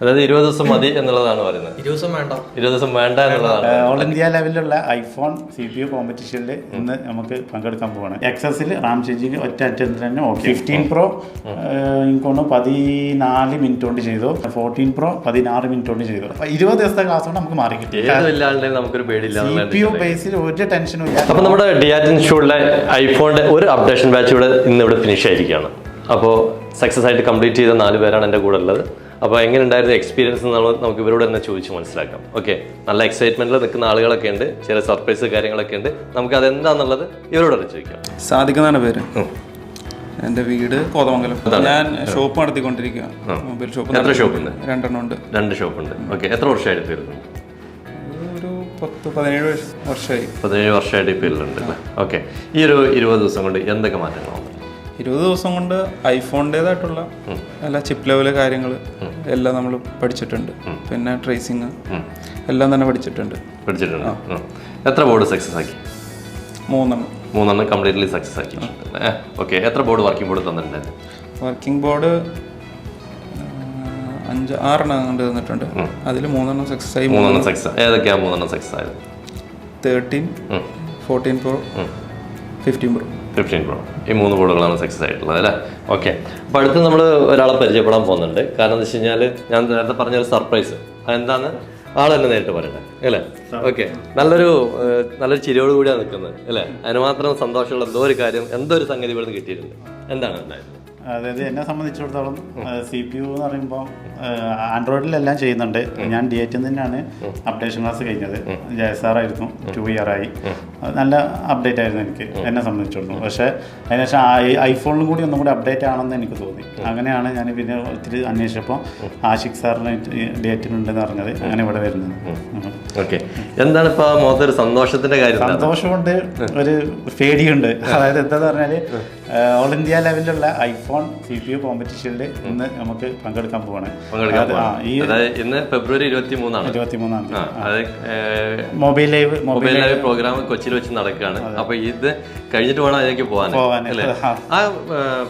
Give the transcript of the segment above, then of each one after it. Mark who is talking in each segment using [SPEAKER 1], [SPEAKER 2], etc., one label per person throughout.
[SPEAKER 1] അതായത് ഇരുപത് ദിവസം മതി എന്നുള്ളതാണ് പറയുന്നത്.
[SPEAKER 2] ഇരുപത് ദിവസം വേണ്ട.
[SPEAKER 1] ഇരുപത് ദിവസം വേണ്ട എന്നുള്ളതാണ്.
[SPEAKER 3] ഓൾ ഇന്ത്യ ലെവലിലുള്ള ഐഫോൺ സി പി യു കോമ്പറ്റീഷനിൽ ഇന്ന് നമുക്ക് പങ്കെടുക്കാൻ പോവാണ്. എക്സസിൽ റാം ചേഞ്ചിങ് ഒറ്റ അറ്റത്തിൽ തന്നെ ഓക്കെ. ഫിഫ്റ്റീൻ പ്രോ എനിക്കൊന്ന് പതിനാല് മിനിറ്റ് കൊണ്ട് ചെയ്തു. ഫോർട്ടീൻ പ്രോ പതിനാറ് മിനിറ്റ് കൊണ്ട് ചെയ്തു. അപ്പൊ ഇരുപത് ദിവസത്തെ ക്ലാസ് കൊണ്ട് നമുക്ക് മാറി കിട്ടി.
[SPEAKER 1] നമുക്കൊരു പേടിയില്ല
[SPEAKER 3] സി പി യു ബേസിൽ ഒരു ടെൻഷനും ഇല്ല.
[SPEAKER 1] അപ്പോൾ നമ്മുടെ ഡിയാറ്റിൻ ഷൂളിലെ ഐഫോണിന്റെ ഒരു അപ്ഡേഷൻ ബാച്ച് ഇവിടെ ഇന്ന് ഇവിടെ ഫിനിഷ് ആയിരിക്കുകയാണ്. അപ്പോൾ സക്സസ് ആയിട്ട് കംപ്ലീറ്റ് ചെയ്ത നാല് പേരാണ് എന്റെ കൂടെ ഉള്ളത്. അപ്പോൾ എങ്ങനെ ഉണ്ടായിരുന്നു എക്സ്പീരിയൻസ് എന്നുള്ളത് നമുക്ക് ഇവരോട് തന്നെ ചോദിച്ച് മനസ്സിലാക്കാം. ഓക്കെ നല്ല എക്സൈറ്റ്മെന്റിൽ നിൽക്കുന്ന ആളുകളൊക്കെ ഉണ്ട്. ചില സർപ്രൈസ് കാര്യങ്ങളൊക്കെ ഉണ്ട്. നമുക്ക് അതെന്താന്നുള്ളത് ഇവരോട് തന്നെ ചോദിക്കാം.
[SPEAKER 4] സാധിക്കുന്നതാണ് പേര്. എന്റെ വീട് കോതമംഗലം. ഞാൻ ഷോപ്പ് നടത്തിക്കൊണ്ടിരിക്കുക മൊബൈൽ ഷോപ്പ്
[SPEAKER 1] എത്ര ഷോപ്പ് ഉണ്ട്?
[SPEAKER 4] രണ്ടെണ്ണം ഉണ്ട്
[SPEAKER 1] രണ്ട് ഷോപ്പ് ഉണ്ട്. ഓക്കെ എത്ര വർഷമായിട്ട് വരുന്നു
[SPEAKER 4] ഒരു പത്ത് പതിനേഴ് വർഷ- വർഷമായി
[SPEAKER 1] പതിനേഴ് വർഷമായിട്ട് പേരിലുണ്ട് അല്ലേ? ഓക്കെ ഈ ഒരു ഇരുപത് ദിവസം കൊണ്ട് എന്തൊക്കെ മാറ്റങ്ങൾ വന്നു
[SPEAKER 4] ഇരുപത് ദിവസം കൊണ്ട് ഐഫോണിന്റെതായിട്ടുള്ള എല്ലാ ചിപ്പ് ലെവൽ കാര്യങ്ങൾ എല്ലാം നമ്മൾ പഠിച്ചിട്ടുണ്ട്. പിന്നെ ട്രേസിങ് എല്ലാം തന്നെ പഠിച്ചിട്ടുണ്ട്.
[SPEAKER 1] പഠിച്ചിട്ടുണ്ട്. എത്ര ബോർഡ് സക്സസ് ആക്കി?
[SPEAKER 4] മൂന്നെണ്ണം.
[SPEAKER 1] മൂന്നെണ്ണം കംപ്ലീറ്റ്ലി സക്സസ് ആക്കി. ഓക്കെ എത്ര ബോർഡ് വർക്കിംഗ് ബോർഡ് തന്നിട്ടുണ്ടായിരുന്നു?
[SPEAKER 4] വർക്കിംഗ് ബോർഡ് അഞ്ച് ആറെണ്ണം കണ്ട് തന്നിട്ടുണ്ട്. അതിൽ മൂന്നെണ്ണം സക്സസ് ആയി
[SPEAKER 1] മൂന്നെണ്ണം സക്സസ് ഏതൊക്കെയാണ് മൂന്നെണ്ണം സക്സസ് ആയത്?
[SPEAKER 4] Thirteen fourteen pro fifteen pro
[SPEAKER 1] fifteen pro ഈ മൂന്ന് ബോർഡുകളാണ് സക്സസ് ആയിട്ടുള്ളത് അല്ലേ? ഓക്കെ അപ്പോൾ അടുത്ത് നമ്മൾ ഒരാളെ പരിചയപ്പെടാൻ പോകുന്നുണ്ട്. കാരണം എന്താ വെച്ച് കഴിഞ്ഞാൽ ഞാൻ നേരത്തെ പറഞ്ഞൊരു സർപ്രൈസ് അതെന്താന്ന് ആൾ തന്നെ നേരിട്ട് പറയട്ടെ അല്ലേ? ഓക്കെ നല്ലൊരു നല്ലൊരു ചിരിയോട് കൂടിയാണ് നിൽക്കുന്നത് അല്ലേ? അതിന് മാത്രം സന്തോഷമുള്ള എന്തോ ഒരു കാര്യം എന്തോ ഒരു സംഗതി ഇവിടുന്ന് കിട്ടിയിട്ടുണ്ട്. എന്താണ് ഉണ്ടായത്
[SPEAKER 3] അതായത് എന്നെ സംബന്ധിച്ചിടത്തോളം സി പി യു എന്ന് പറയുമ്പോൾ ആൻഡ്രോയിഡിലെല്ലാം ചെയ്യുന്നുണ്ട്. ഞാൻ ഡി എറ്റിൽ തന്നെയാണ് അപ്ഡേഷൻ ക്ലാസ് കഴിഞ്ഞത്. ജെ എസ് ടു ഇയർ ആയി. അത് നല്ല അപ്ഡേറ്റ് ആയിരുന്നു എനിക്ക് എന്നെ സംബന്ധിച്ചിടത്തോളം. പക്ഷേ അതിനുശേഷം ഐ- ഐഫോണിലും കൂടി ഒന്നും കൂടി അപ്ഡേറ്റ് ആണെന്ന് എനിക്ക് തോന്നി. അങ്ങനെയാണ് ഞാൻ പിന്നെ ഒത്തിരി അന്വേഷിച്ചപ്പോൾ ആഷിക് സാറിന് ഡി എറ്റിലുണ്ടെന്ന് പറഞ്ഞത് അങ്ങനെ ഇവിടെ വരുന്നത്.
[SPEAKER 1] ഓക്കെ എന്താണ് ഇപ്പോൾ മുഖത്തൊരു സന്തോഷത്തിന്റെ കാര്യം?
[SPEAKER 3] സന്തോഷമുണ്ട് ഒരു പേടിയുണ്ട്. അതായത് എന്താന്ന് പറഞ്ഞാൽ ഓൾ ഇന്ത്യ ലെവലിലുള്ള ഐഫോൺ സി പി യു കോമ്പറ്റീഷനിൽ ഇന്ന് നമുക്ക് പങ്കെടുക്കാൻ പോവാണ്.
[SPEAKER 1] ഇന്ന് ഫെബ്രുവരി ഇരുപത്തി മൂന്നാണ്
[SPEAKER 3] തീയതി. Mobile live mobile
[SPEAKER 1] live programme കൊച്ചിയിൽ വെച്ച് നടക്കുകയാണ്. അപ്പൊ ഇത് കഴിഞ്ഞിട്ട് വേണം അതിലേക്ക് പോകാൻ. അല്ലേ?
[SPEAKER 3] ആ.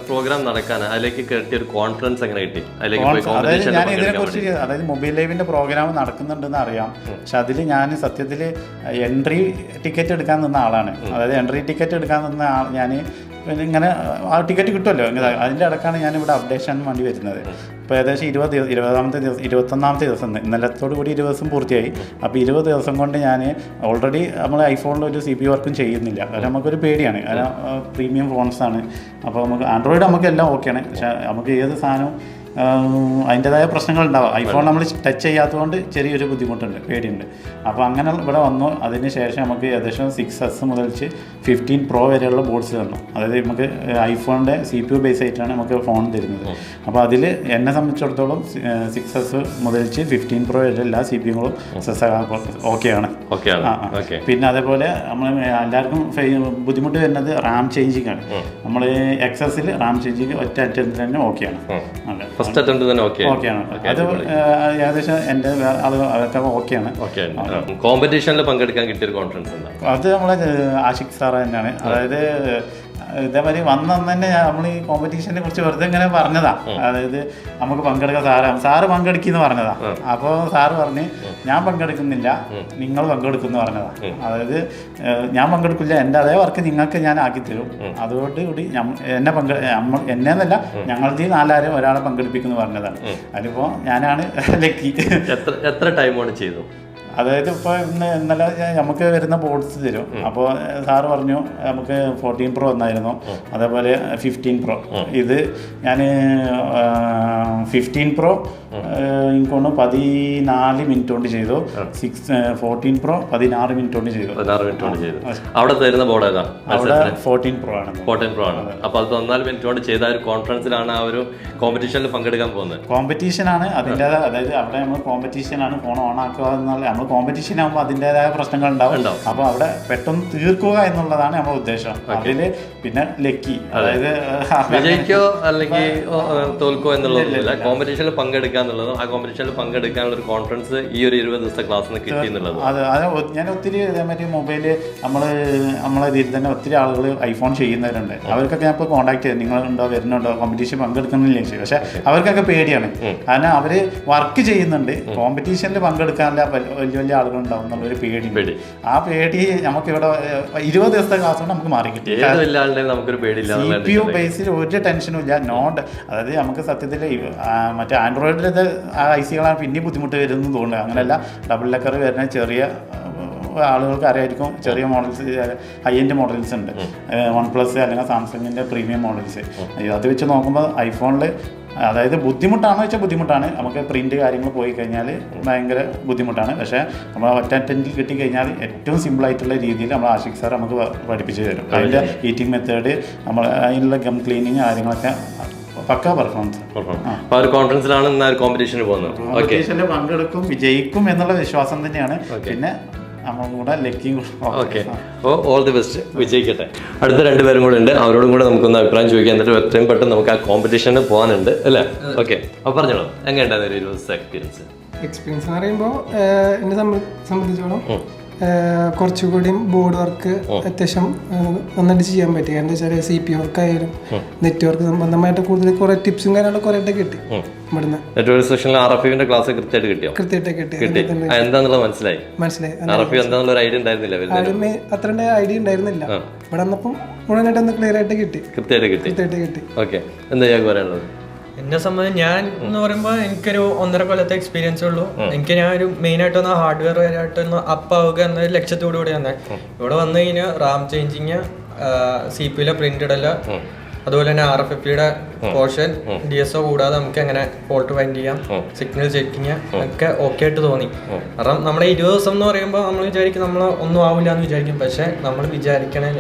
[SPEAKER 1] പ്രോഗ്രാം നടക്കാൻ അതിലേക്ക് കിട്ടിയ ഒരു കോൺഫിഡൻസ് എങ്ങനെ കിട്ടി? അതിലേക്ക്
[SPEAKER 3] ഞാൻ ഇതിനെ
[SPEAKER 1] പങ്കെടുക്കാൻ
[SPEAKER 3] കുറിച്ച് അതായത് മൊബൈൽ ലൈവിന്റെ പ്രോഗ്രാം നടക്കുന്നുണ്ടെന്ന് അറിയാം. പക്ഷെ അതിൽ ഞാൻ സത്യത്തിൽ എൻട്രി ടിക്കറ്റ് എടുക്കാൻ നിന്ന ആളാണ്. അതായത് എൻട്രി ടിക്കറ്റ് എടുക്കാൻ നിന്ന ആൾ ഞാൻ ഇങ്ങനെ ആ ടിക്കറ്റ് കിട്ടുമല്ലോ? അതിന്റെ അടക്കാണ് ഞാൻ ഇവിടെ അപ്ഡേഷൻ വേണ്ടി വരുന്നത്. ഇപ്പോൾ ഏകദേശം ഇരുപത് ദിവസം ഇരുപതാമത്തെ ദിവസം ഇരുപത്തൊന്നാമത്തെ ദിവസം ഇന്നലത്തോടു കൂടി ഇരുപത് ദിവസം പൂർത്തിയായി. അപ്പോൾ ഇരുപത് ദിവസം കൊണ്ട് ഞാൻ ഓൾറെഡി നമ്മൾ ഐഫോണിൽ ഒരു സി പി വർക്കും ചെയ്യുന്നില്ല. കാരണം നമുക്കൊരു പേടിയാണ്. കാരണം പ്രീമിയം ഫോൺസാണ് അപ്പോൾ നമുക്ക് ആൻഡ്രോയിഡ് നമുക്ക് എല്ലാം ഓക്കെയാണ് പക്ഷേ നമുക്ക് ഏത് സാധനവും അതിന്റെതായ പ്രശ്നങ്ങൾ ഉണ്ടാവും ഐഫോൺ നമ്മൾ ടച്ച് ചെയ്യാത്തതുകൊണ്ട് ചെറിയൊരു ബുദ്ധിമുട്ടുണ്ട് പേടിയുണ്ട്. അപ്പോൾ അങ്ങനെ ഇവിടെ വന്നു. അതിന് ശേഷം നമുക്ക് ഏകദേശം സിക്സ് എസ് മുതൽച്ച് ഫിഫ്റ്റീൻ പ്രോ വരെയുള്ള ബോർഡ്സ് തന്നു. അതായത് നമുക്ക് ഐഫോണിന്റെ സി പി യു ബേസ് ആയിട്ടാണ് നമുക്ക് ഫോൺ തരുന്നത്. അപ്പോൾ അതിൽ എന്നെ സംബന്ധിച്ചിടത്തോളം സിക്സ് എസ് മുതൽച്ച് ഫിഫ്റ്റീൻ പ്രോ വരെ എല്ലാ സി പി യുകളും ഓക്കെയാണ്. പിന്നെ അതേപോലെ നമ്മൾ എല്ലാവർക്കും ബുദ്ധിമുട്ട് വരുന്നത് റാം ചേഞ്ചിങ് ആണ് നമ്മൾ എക്സസിൽ റാം ചേഞ്ചിങ് ഒറ്റ അറ്റത്തിൽ തന്നെ ഓക്കെയാണ്. അതെ.
[SPEAKER 1] ഫസ്റ്റ് അറ്റംപ്റ്റ് തന്നെ ഓക്കെ
[SPEAKER 3] ഓക്കെയാണ് അത് ഏകദേശം എന്റെ വേറെ ആളുകൾ അതൊക്കെ ഓക്കെയാണ്
[SPEAKER 1] ഓക്കെ കോമ്പറ്റീഷനിൽ പങ്കെടുക്കാൻ കിട്ടിയ കോൺഫിഡൻസ്
[SPEAKER 3] അത് നമ്മളെ ആഷിഖ് സാറ് തന്നെയാണ്. അതായത് ഇതേമാതിരി വന്ന അന്ന് തന്നെ നമ്മൾ ഈ കോമ്പറ്റീഷനെ കുറിച്ച് വെറുതെ ഇങ്ങനെ പറഞ്ഞതാ. അതായത് നമുക്ക് പങ്കെടുക്കാൻ സാറ് സാറ് പങ്കെടുക്കുന്നു പറഞ്ഞതാ. അപ്പോൾ സാറ് പറഞ്ഞ് ഞാൻ പങ്കെടുക്കുന്നില്ല നിങ്ങൾ പങ്കെടുക്കുന്നു പറഞ്ഞതാ. അതായത് ഞാൻ പങ്കെടുക്കില്ല എന്റെ അതേ വർക്ക് നിങ്ങൾക്ക് ഞാൻ ആക്കി തരും അതുകൊണ്ട് കൂടി എന്നെ പങ്കെ നമ്മൾ എന്നെ എന്നല്ല ഞങ്ങളുടെ നാലാരും ഒരാളെ പങ്കെടുപ്പിക്കുന്നു പറഞ്ഞതാണ്. അതിലിപ്പോൾ ഞാനാണ് ലക്കി.
[SPEAKER 1] എത്ര എത്ര ടൈമാണ് ചെയ്തു
[SPEAKER 3] അതായത് ഇപ്പോൾ ഇന്ന് ഇന്നലെ നമുക്ക് വരുന്ന ബോർഡ്സ് തരും. അപ്പോൾ സാറ് പറഞ്ഞു നമുക്ക് ഫോർട്ടീൻ പ്രോ വന്നായിരുന്നു. അതേപോലെ ഫിഫ്റ്റീൻ പ്രോ ഇത് ഞാൻ ഫിഫ്റ്റീൻ പ്രോ എനിക്കൊന്ന് പതിനാല് മിനിറ്റ് കൊണ്ട് ചെയ്തു. സിക്സ് ഫോർട്ടീൻ പ്രോ പതിനാറ് മിനിറ്റ് കൊണ്ട് ചെയ്തു.
[SPEAKER 1] പതിനാറ് മിനിറ്റ് കൊണ്ട് ചെയ്തു. അവിടെ തരുന്ന ബോർഡ് ഏതാ?
[SPEAKER 3] അവിടെ ഫോർട്ടീൻ പ്രോ ആണ്.
[SPEAKER 1] ഫോർട്ടീൻ പ്രോ ആണ്. അപ്പൊ അത് പതിനാല് മിനിറ്റ് കൊണ്ട് ചെയ്ത ഒരു കോൺഫറൻസിലാണ് ആ ഒരു കോമ്പറ്റീഷനിൽ പങ്കെടുക്കാൻ പോകുന്നത്.
[SPEAKER 3] കോമ്പറ്റീഷൻ ആണ്. അതിന്റെതായ അതായത് അവിടെ നമ്മൾ കോമ്പറ്റീഷൻ ആണ് ഫോൺ ഓൺ ആക്കുക എന്നുള്ള നമ്മൾ കോമ്പറ്റീഷൻ ആകുമ്പോൾ അതിന്റെതായ പ്രശ്നങ്ങൾ ഉണ്ടാവും.
[SPEAKER 1] അപ്പൊ
[SPEAKER 3] അപ്പോൾ അവിടെ പെട്ടെന്ന് തീർക്കുക എന്നുള്ളതാണ് നമ്മുടെ ഉദ്ദേശം. അതിൽ പിന്നെ ലക്കി. അതായത്
[SPEAKER 1] വിജയിക്കോ അല്ലെങ്കിൽ തോൽക്കോ എന്നുള്ളതല്ല കോമ്പറ്റീഷനിൽ പങ്കെടുക്കാൻ പങ്കെടുക്കുക എന്നുള്ളതും ആ കോമ്പറ്റീഷനിൽ പങ്കെടുക്കാനുള്ള ഒരു കോൺഫറൻസ് ഈ ഒരു ഇരുപത് ദിവസത്തെ ക്ലാസ്സിൽ കിട്ടി എന്നുള്ളത്
[SPEAKER 3] അത് അത് ഞാൻ ഒത്തിരി ഇതേമാതിരി മൊബൈൽ നമ്മൾ നമ്മളെ രീതിയിൽ തന്നെ ഒത്തിരി ആളുകൾ ഐഫോൺ ചെയ്യുന്നവരുണ്ട്. അവർക്കൊക്കെ ഞാൻ ഇപ്പോൾ കോൺടാക്ട് ചെയ്തു. നിങ്ങളുണ്ടോ വരുന്നുണ്ടോ കോമ്പറ്റീഷൻ പങ്കെടുക്കുന്നില്ല ചോദിച്ചു. പക്ഷേ അവർക്കൊക്കെ പേടിയാണ്. കാരണം അവർ വർക്ക് ചെയ്യുന്നുണ്ട്. കോമ്പറ്റീഷനിൽ പങ്കെടുക്കാനുള്ള വലിയ വലിയ ആളുകളുണ്ടാവും എന്നുള്ളൊരു പേടി.
[SPEAKER 1] പേടി.
[SPEAKER 3] ആ പേടി നമുക്കിവിടെ ഇവിടെ ഇരുപത് ദിവസത്തെ ക്ലാസ് കൊണ്ട് നമുക്ക് മാറി കിട്ടി.
[SPEAKER 1] നമുക്കൊരു പേടിയില്ല.
[SPEAKER 3] സി
[SPEAKER 1] എന്നുള്ള
[SPEAKER 3] പി യു ബേസിൽ ഒരു ടെൻഷനും ഇല്ല. നോട്ട് അതായത് നമുക്ക് സത്യത്തിൽ മറ്റേ ആൻഡ്രോയിഡിലത് ആ ഐ സികളാണ് പിന്നെയും ബുദ്ധിമുട്ട് വരുന്നു തോന്നുന്നത് അങ്ങനെയല്ല ഡബിൾ ലക്കർ വരുന്ന ചെറിയ ആളുകൾക്ക് അറിയായിരിക്കും ചെറിയ മോഡൽസ് ഹൈ എൻഡ് മോഡൽസ് ഉണ്ട് വൺ പ്ലസ് അല്ലെങ്കിൽ സാംസങ്ങിന്റെ പ്രീമിയം മോഡൽസ് അത് വെച്ച് നോക്കുമ്പോൾ ഐഫോണിൽ അതായത് ബുദ്ധിമുട്ടാണെന്ന് വെച്ചാൽ ബുദ്ധിമുട്ടാണ്. നമുക്ക് പ്രിന്റ് കാര്യങ്ങൾ പോയി കഴിഞ്ഞാൽ ഭയങ്കര ബുദ്ധിമുട്ടാണ്. പക്ഷേ നമ്മൾ ഒറ്റ അറ്റൻഡിൽ കിട്ടിക്കഴിഞ്ഞാൽ ഏറ്റവും സിമ്പിൾ ആയിട്ടുള്ള രീതിയിൽ നമ്മൾ ആഷിക് സാർ നമുക്ക് പഠിപ്പിച്ച് തരും. അതിന്റെ ഹീറ്റിംഗ് മെത്തേഡ് നമ്മൾ അതിനുള്ള ഗം ക്ലീനിങ് കാര്യങ്ങളൊക്കെ പക്ക പെർഫോമൻസ്
[SPEAKER 1] ആ. ഒരു കോൺഫിഡൻസിലാണ് ഇന്ന് ആ ഒരു കോമ്പറ്റീഷന് പോകുന്നത്. ഓക്കെ
[SPEAKER 3] കോമ്പറ്റീഷനിൽ പങ്കെടുക്കും വിജയിക്കും എന്നുള്ള വിശ്വാസം തന്നെയാണ്. പിന്നെ
[SPEAKER 1] അപ്പോൾ ഓൾ ദി ബെസ്റ്റ് വിജയിക്കട്ടെ. അടുത്ത രണ്ടുപേരും കൂടെ ഉണ്ട്. അവരോടും കൂടെ നമുക്കൊന്ന് അഭിപ്രായം ചോദിക്കാൻ എന്നിട്ട് എത്രയും പെട്ടെന്ന് നമുക്ക് ആ കോമ്പറ്റീഷന് പോകാനുണ്ട്. അല്ലേ? ഓക്കെ അപ്പോൾ പറഞ്ഞോളൂ. എങ്ങനെയുണ്ടായിരുന്നു ഒരു ദിവസത്തെ എക്സ്പീരിയൻസ്
[SPEAKER 2] എക്സ്പീരിയൻസ് എന്ന് പറയുമ്പോൾ എന്നെ സംബന്ധിച്ചോളം ഏഹ്, കുറച്ചുകൂടിയും ബോർഡ് വർക്ക് അത്യാവശ്യം നന്നായിട്ട് ചെയ്യാൻ പറ്റി. കാരണം എന്താ വെച്ചാൽ സി പി വർക്ക് ആയാലും നെറ്റ്വർക്ക് സംബന്ധമായിട്ട് കൂടുതൽ കുറെ ടിപ്സും കാര്യങ്ങളും കുറെ കിട്ടി ഇവിടുന്ന്.
[SPEAKER 1] നെറ്റ്വർക്ക് സെക്ഷനിൽ ആർ എഫ് യുടെ ക്ലാസ് കൃത്യമായിട്ട് കിട്ടിയോ?
[SPEAKER 2] കൃത്യമായിട്ട് കിട്ടി.
[SPEAKER 1] കിട്ടി. മനസ്സിലായി.
[SPEAKER 2] മനസ്സിലായി.
[SPEAKER 1] ആർ എഫ് എന്താന്നുള്ള ഒരു ഐഡിയ ഉണ്ടായിരുന്നില്ല
[SPEAKER 2] അത്ര ഐഡിയ ഉണ്ടായിരുന്നില്ല. ഇവിടെ വന്നപ്പം മുഴുവനായിട്ട് ഒന്ന് ക്ലിയർ ആയിട്ട് കിട്ടി.
[SPEAKER 1] കൃത്യമായിട്ട് കിട്ടി.
[SPEAKER 2] കൃത്യമായിട്ട് കിട്ടി.
[SPEAKER 1] ഓക്കെ എന്താ പറയാനുള്ളത്
[SPEAKER 5] എന്നെ സംബന്ധിച്ച് ഞാൻ എന്ന് പറയുമ്പോൾ എനിക്കൊരു ഒന്നര കൊല്ലത്തെ എക്സ്പീരിയൻസ് ഉള്ളൂ. എനിക്ക് ഞാൻ ഒരു മെയിൻ ആയിട്ട് ഒന്ന് ഹാർഡ്വെയർ ആയിട്ട് ഒന്ന് അപ്പ് ആവുക എന്ന ലക്ഷ്യത്തോടു കൂടി വന്നേ ഇവിടെ വന്നു കഴിഞ്ഞാൽ റാം ചേഞ്ചിങ് സി പി യിലെ പ്രിന്റ് ഇടൽ. അതുപോലെ തന്നെ ആർ എഫ് എഫ് പിയുടെ പോർഷൻ ഡി എസ് ഒ കൂടാതെ നമുക്ക് എങ്ങനെ ഫോൾട്ട് ഫൈൻഡ് ചെയ്യാം സിഗ്നൽ ചെക്കിങ് ഒക്കെ ഓക്കെ ആയിട്ട് തോന്നി. കാരണം നമ്മുടെ ഇരുപത് ദിവസം എന്ന് പറയുമ്പോൾ നമ്മൾ വിചാരിക്കും നമ്മൾ ഒന്നും ആവില്ല എന്ന് വിചാരിക്കും. പക്ഷെ നമ്മൾ വിചാരിക്കണേ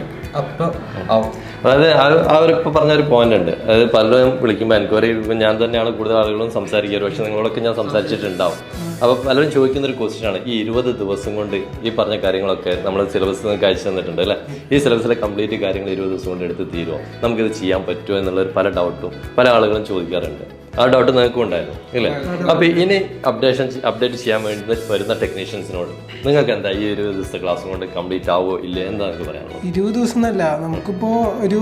[SPEAKER 5] അപ്പം ആവും.
[SPEAKER 1] അതായത് ആ- ഒരു പറഞ്ഞ ഒരു പോയിന്റ് ഉണ്ട്. അതായത് പലരും വിളിക്കുമ്പോൾ എൻക്വയറി ഇപ്പം ഞാൻ തന്നെയാണ് കൂടുതൽ ആളുകളും സംസാരിക്കുക. പക്ഷെ നിങ്ങളൊക്കെ ഞാൻ സംസാരിച്ചിട്ടുണ്ടാവും. അപ്പോൾ പലരും ചോദിക്കുന്ന ഒരു ക്വസ്റ്റ്യൻ ആണ്. ഈ ഇരുപത് ദിവസം കൊണ്ട് ഈ പറഞ്ഞ കാര്യങ്ങളൊക്കെ നമ്മൾ സിലബസ് നിങ്ങൾക്ക് അയച്ചു തന്നിട്ടുണ്ട് അല്ലേ? ഈ സിലബസിലെ കംപ്ലീറ്റ് കാര്യങ്ങൾ ഇരുപത് ദിവസം കൊണ്ട് എടുത്ത് തീരുമോ നമുക്കിത് ചെയ്യാൻ പറ്റുമോ എന്നുള്ളൊരു പല ഡൗട്ടും പല ആളുകളും ചോദിക്കാറുണ്ട്. ആ ഡൗട്ട് നിങ്ങൾക്കും ഉണ്ടായിരുന്നു ഇല്ലേ? അപ്പോൾ ഇനി അപ്ഡേഷൻ അപ്ഡേറ്റ് ചെയ്യാൻ വേണ്ടി വരുന്ന ടെക്നീഷ്യൻസിനോട് നിങ്ങൾക്ക് എന്താ ഈ ഇരുപത് ദിവസത്തെ ക്ലാസ് കൊണ്ട് കംപ്ലീറ്റ് ആവോ ഇല്ലേ? എന്താ നിങ്ങൾക്ക് പറയാനുള്ളത്?
[SPEAKER 2] ഇരുപത് ദിവസം എന്നല്ല നമുക്കിപ്പോ ഒരു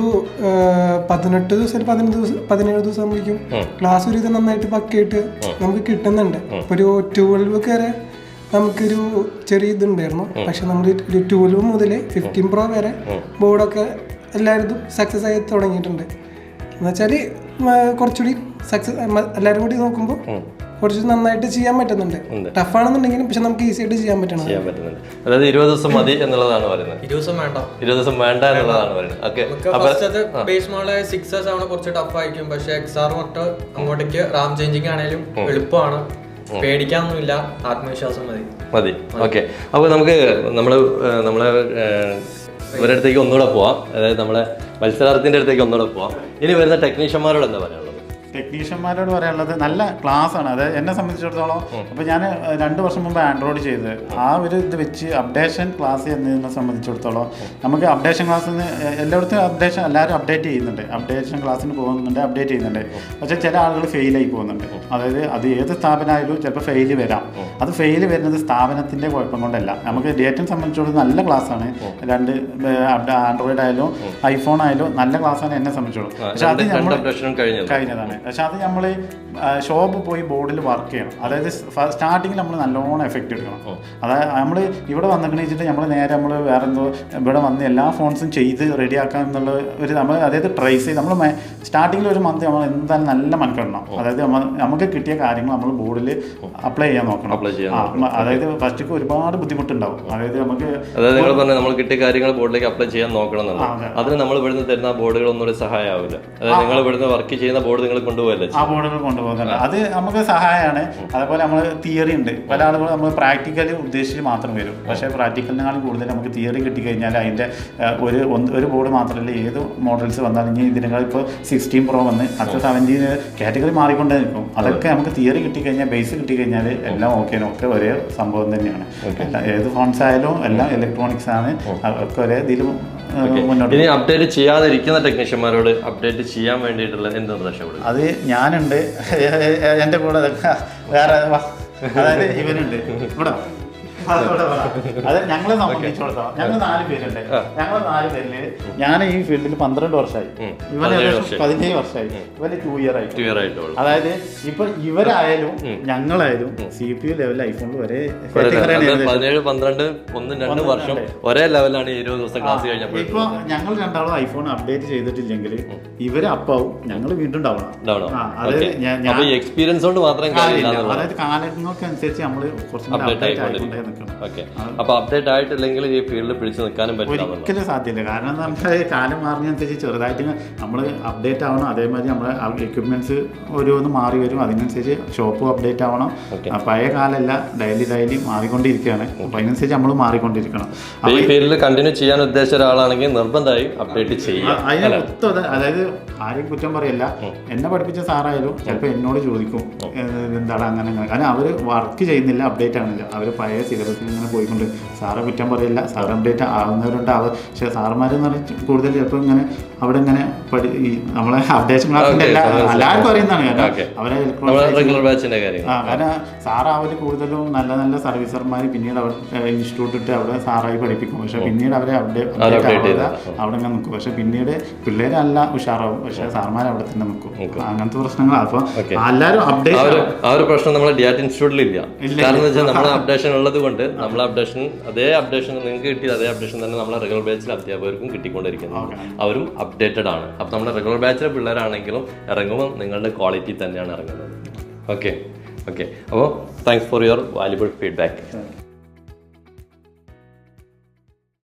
[SPEAKER 2] പതിനെട്ട് ദിവസം ഒരു പതിനെട്ട് ദിവസം പതിനേഴ് ദിവസം ആകുമ്പോഴേക്കും ക്ലാസ് ഒരു ഇത് നന്നായിട്ട് പക്കയായിട്ട് നമുക്ക് കിട്ടുന്നുണ്ട്. ഒരു ട്വൽവ് വരെ നമുക്കൊരു ചെറിയ ഇതുണ്ടായിരുന്നു. പക്ഷെ നമ്മൾ ഒരു ട്വൽവ് മുതൽ ഫിഫ്റ്റീൻ പ്രോ വരെ ബോർഡൊക്കെ എല്ലായിടത്തും സക്സസ് ആയി തുടങ്ങിയിട്ടുണ്ട്. എന്നുവെച്ചാൽ കുറച്ചുകൂടി സക്സസ് എല്ലാവരും കൂടി നോക്കുമ്പോൾ കുറച്ച് നന്നായിട്ട് ചെയ്യാൻ പറ്റുന്നുണ്ട്. ടഫാണെന്നുണ്ടെങ്കിലും പക്ഷെ നമുക്ക് ഈസി ആയിട്ട് ചെയ്യാൻ പറ്റണം
[SPEAKER 1] ചെയ്യാൻ പറ്റുന്നുണ്ട്. അതായത് ഇരുപത് ദിവസം മതി എന്നുള്ളതാണ് പറയുന്നത്.
[SPEAKER 5] ഇരുപത് ദിവസം വേണ്ട.
[SPEAKER 1] ഇരുപത് ദിവസം വേണ്ട എന്നുള്ളതാണ് പറയുന്നത്. ഓക്കെ അപ്പൊ
[SPEAKER 5] ബേസ് മോഡൽ സിക്സേഴ്സ് ആണ് കുറച്ച് ടഫ് ആയിരിക്കും. പക്ഷെ എക്സാർ തൊട്ട് അങ്ങോട്ടേക്ക് റാം ചേഞ്ചിങ് ആണെങ്കിലും എളുപ്പമാണ്. പേടിക്കാനൊന്നുമില്ല. ആത്മവിശ്വാസം മതി.
[SPEAKER 1] മതി. ഓക്കെ അപ്പോൾ നമുക്ക് നമ്മൾ നമ്മളെ ഇവരുടെ അടുത്തേക്ക് ഒന്നുകൂടെ പോവാം. അതായത് നമ്മളെ മത്സരാർത്ഥിന്റെ അടുത്തേക്ക് ഒന്നുകൂടെ പോവാം. ഇനി വരുന്ന ടെക്നീഷ്യന്മാരോട് എന്താ പറയാനുള്ളത്?
[SPEAKER 3] ടെക്നീഷ്യന്മാരോട് പറയാനുള്ളത് നല്ല ക്ലാസ് ആണ് അതായത് എന്നെ സംബന്ധിച്ചിടത്തോളം അപ്പോൾ ഞാൻ രണ്ട് വർഷം മുമ്പ് ആൻഡ്രോയിഡ് ചെയ്ത് ആ ഒരു ഇത് വെച്ച് അപ്ഡേഷൻ ക്ലാസ് എന്നതിനെ സംബന്ധിച്ചിടത്തോളം നമുക്ക് അപ്ഡേഷൻ ക്ലാസ് എല്ലായിടത്തും അപ്ഡേഷൻ എല്ലാവരും അപ്ഡേറ്റ് ചെയ്യുന്നുണ്ട്. അപ്ഡേഷൻ ക്ലാസ്സിന് പോകുന്നുണ്ട് അപ്ഡേറ്റ് ചെയ്യുന്നുണ്ട്. പക്ഷേ ചില ആളുകൾ ഫെയിലായി പോകുന്നുണ്ട്. അതായത് അത് ഏത് സ്ഥാപനമായാലും ചിലപ്പോൾ ഫെയിൽ വരാം. അത് ഫെയിൽ വരുന്നത് സ്ഥാപനത്തിന്റെ കുഴപ്പം കൊണ്ടല്ല. നമുക്ക് ഡേറ്റിനെ സംബന്ധിച്ചിടത്തോളം നല്ല ക്ലാസ്സാണ്. രണ്ട് ആൻഡ്രോയിഡ് ആയാലും ഐഫോൺ ആയാലും നല്ല ക്ലാസ്സാണ് എന്നെ സംബന്ധിച്ചിടത്തോളം. പക്ഷേ അത് നമ്മൾ കഴിഞ്ഞതാണ്. പക്ഷെ അത് നമ്മൾ ഷോപ്പ് പോയി ബോർഡിൽ വർക്ക് ചെയ്യണം. അതായത് സ്റ്റാർട്ടിങ്ങിൽ നമ്മൾ നല്ലോണം എഫക്റ്റ് എടുക്കണം. അതായത് നമ്മൾ ഇവിടെ വന്നിട്ടുണ്ടെങ്കിൽ നമ്മൾ നേരെ നമ്മൾ വേറെ എന്തോ ഇവിടെ വന്ന് എല്ലാ ഫോൺസും ചെയ്ത് റെഡിയാക്കാം എന്നുള്ള ഒരു നമ്മൾ അതായത് ട്രൈസ് ചെയ്ത് നമ്മൾ സ്റ്റാർട്ടിങ്ങിൽ ഒരു മന്ത് നമ്മൾ എന്തായാലും നല്ല മനക്കെടണം. അതായത് നമുക്ക് കിട്ടിയ കാര്യങ്ങൾ നമ്മൾ ബോർഡിൽ അപ്ലൈ ചെയ്യാൻ നോക്കണം. അതായത് ഫസ്റ്റ് ഒരുപാട് ബുദ്ധിമുട്ടുണ്ടാവും. അതായത് നമുക്ക്
[SPEAKER 1] അതായത് നിങ്ങൾ പറഞ്ഞ നമ്മൾ കിട്ടിയ കാര്യങ്ങൾ ബോർഡിലേക്ക് അപ്ലൈ ചെയ്യാൻ നോക്കണം എന്നുള്ളത്. അതിന് നമ്മൾ ഇവിടുന്ന് തരുന്ന ബോർഡുകൾ ഒരു സഹായമാവില്ല. അതായത് നിങ്ങൾ ഇവിടുന്ന് വർക്ക് ചെയ്യുന്ന ബോർഡ് നിങ്ങൾ കൊണ്ടുപോകല്ലേ
[SPEAKER 3] ആ ബോർഡുകൾ കൊണ്ടുപോകുന്നുണ്ട് അത് നമുക്ക് സഹായമാണ് അതേപോലെ നമ്മൾ തിയറി ഉണ്ട്. പല ആളുകളും നമ്മൾ പ്രാക്ടിക്കൽ ഉദ്ദേശിച്ച് മാത്രം വരും. പക്ഷേ പ്രാക്ടിക്കലിനേക്കാളും കൂടുതൽ നമുക്ക് തിയറി കിട്ടിക്കഴിഞ്ഞാൽ അതിന്റെ ഒരു ഒന്ന് ഒരു ബോർഡ് മാത്രമല്ല ഏത് മോഡൽസ് വന്നാലും ഇനി ഇതിനേക്കാൾ ഇപ്പോൾ സിക്സ്റ്റീൻ പ്രോ വന്ന് അടുത്ത സെവന്റീൻ കാറ്റഗറി മാറിക്കൊണ്ടേ നിൽക്കും. അതൊക്കെ നമുക്ക് തിയറി കിട്ടിക്കഴിഞ്ഞാൽ ബേസ് കിട്ടിക്കഴിഞ്ഞാൽ എല്ലാം ഓക്കെ ഒക്കെ ഒരേ സംഭവം തന്നെയാണ്. ഏത് ഫോൺസ് ആയാലും എല്ലാം ഇലക്ട്രോണിക്സ് ആണ്. ഒക്കെ ഒരേ ഇതിലും
[SPEAKER 1] ഇനി അപ്ഡേറ്റ് ചെയ്യാതിരിക്കുന്ന ടെക്നീഷ്യന്മാരോട് അപ്ഡേറ്റ് ചെയ്യാൻ വേണ്ടിയിട്ടുള്ള എന്ത് നിർദ്ദേശം
[SPEAKER 3] അത് ഞാനുണ്ട് എന്റെ കൂടെ വേറെ. അതായത് ഇവനുണ്ട് ഇവിടെ. അത് ഞങ്ങളെ സംബന്ധിച്ചിടത്തോളം ഞങ്ങൾ നാല് പേരുണ്ട്. ഞങ്ങൾ നാല് പേരിൽ ഞാൻ ഈ ഫീൽഡിൽ പന്ത്രണ്ട് വർഷമായി ഇവന്
[SPEAKER 1] പതിനേഴ് വർഷമായി.
[SPEAKER 3] ഇവന് ടു ഇയർ ആയി
[SPEAKER 1] ക്ലിയർ ആയിട്ടുള്ളൂ.
[SPEAKER 3] അതായത് ഇപ്പൊ ഇവരായാലും ഞങ്ങളായാലും സി പി യു ലെവൽ ഐഫോണിൽ വരെ.
[SPEAKER 1] പതിനേഴ് പന്ത്രണ്ട് ഒന്നും രണ്ടും വർഷം ഒരേ ലെവലാണ് ഇരുപത് ദിവസം ക്ലാസ് കഴിഞ്ഞപ്പോൾ
[SPEAKER 3] ഇപ്പൊ ഞങ്ങൾ രണ്ടാളും ഐഫോൺ അപ്ഡേറ്റ് ചെയ്തിട്ടില്ലെങ്കിൽ ഇവരെ അപ്പാവും ഞങ്ങൾ വീണ്ടും ഡൗൺ അതായത്
[SPEAKER 1] എക്സ്പീരിയൻസ് കൊണ്ട് മാത്രം
[SPEAKER 3] അതായത് കാലങ്ങൾക്കനുസരിച്ച് നമ്മൾ കുറച്ചും കൂടി
[SPEAKER 1] അപ്ഡേറ്റ് ആയിക്കൊണ്ടിരിക്കും.
[SPEAKER 3] നിൽക്കണം.
[SPEAKER 1] ഓക്കെ. അപ്പൊ അപ്ഡേറ്റ് ആയിട്ടില്ലെങ്കിൽ ഈ ഫീൽഡിൽ പിടിച്ചു നിൽക്കാനും പറ്റില്ല
[SPEAKER 3] ഒരിക്കലും സാധ്യമില്ല കാരണം നമുക്ക് കാലം മാറുന്നതനുസരിച്ച് ചെറുതായിട്ട് നമ്മൾ അപ്ഡേറ്റ് ആവണം. അതേമാതിരി നമ്മുടെ എക്യുപ്മെന്റ്സ് ഓരോന്ന് മാറി വരും. അതിനനുസരിച്ച് ഷോപ്പും അപ്ഡേറ്റ് ആവണം. പഴയ കാലമല്ല ഡെയിലി ഡെയിലി മാറിക്കൊണ്ടിരിക്കുകയാണ്. അപ്പൊ അതിനനുസരിച്ച് നമ്മൾ മാറിക്കൊണ്ടിരിക്കണം.
[SPEAKER 1] ഈ ഫീൽഡിൽ കണ്ടിന്യൂ ചെയ്യാൻ ഉദ്ദേശിച്ച ഒരാളാണെങ്കിൽ നിർബന്ധമായി അപ്ഡേറ്റ് ചെയ്യുക.
[SPEAKER 3] അതിന് അതായത് ആരെയും കുറ്റം പറയല്ല. എന്നെ പഠിപ്പിച്ച സാറായാലും ചിലപ്പോൾ എന്നോട് ചോദിക്കും. എന്താണ് അങ്ങനെ അങ്ങനെ. കാരണം അവർ വർക്ക് ചെയ്യുന്നില്ല അപ്ഡേറ്റ് ആണല്ലോ അവർ പഴയ സിലബസിൽ ഇങ്ങനെ പോയിക്കൊണ്ട് സാറെ കുറ്റം പറയില്ല സാറ് അപ്ഡേറ്റ് ആവുന്നവരുണ്ടാവും. പക്ഷേ സാറന്മാരെന്ന് പറഞ്ഞാൽ കൂടുതൽ ചിലപ്പോൾ ഇങ്ങനെ അവിടെ ഇങ്ങനെ പഠി ഈ നമ്മളെ അപ്ഡേഷൻ ക്ലാസ്സിന്റെ എല്ലാ എല്ലാവർക്കും അറിയുന്നതാണ് കാരണം അവരെ ആ കാരണം സാറ് അവർ കൂടുതലും നല്ല നല്ല സർവീസർമാർ പിന്നീട് അവർ ഇൻസ്റ്റിറ്റ്യൂട്ട് ഇട്ട് അവിടെ സാറായി പഠിപ്പിക്കും. പക്ഷെ പിന്നീട് അവരെ അപ്ഡേറ്റ് അവിടെ ഇങ്ങനെ നിൽക്കും പക്ഷെ പിന്നീട് പിള്ളേരല്ല ഉഷാറാവും. പക്ഷെ സാർമാർ അവിടെ തന്നെ നിൽക്കും അങ്ങനത്തെ പ്രശ്നങ്ങളാണ് അപ്പൊ
[SPEAKER 1] Okay.
[SPEAKER 3] എല്ലാവരും അപ്ഡേറ്റ്
[SPEAKER 1] ആ ഒരു പ്രശ്നം നമ്മുടെ ഡിയാറ്റ് ഇൻസ്റ്റിറ്റ്യൂട്ടിൽ ഇല്ല. കാരണം വെച്ചാൽ നമ്മളെ അപ്ഡേഷൻ ഉള്ളത് കൊണ്ട് നമ്മളെ അപ്ഡേഷൻ അതേ അപ്ഡേഷൻ നിങ്ങൾക്ക് കിട്ടിയ അതേ അപ്ഡേഷൻ തന്നെ നമ്മളെ റെഗുലർ ബാച്ചിൽ അധ്യാപകർക്കും കിട്ടിക്കൊണ്ടിരിക്കുന്നു. അവരും അപ്ഡേറ്റഡ് ആണ്. അപ്പോൾ നമ്മുടെ റെഗുലർ ബാച്ചിലെ പിള്ളേരാണെങ്കിലും ഇറങ്ങുമ്പോൾ നിങ്ങളുടെ ക്വാളിറ്റി തന്നെയാണ് ഇറങ്ങുന്നത്. ഓക്കെ ഓക്കെ അപ്പോൾ thanks for your valuable feedback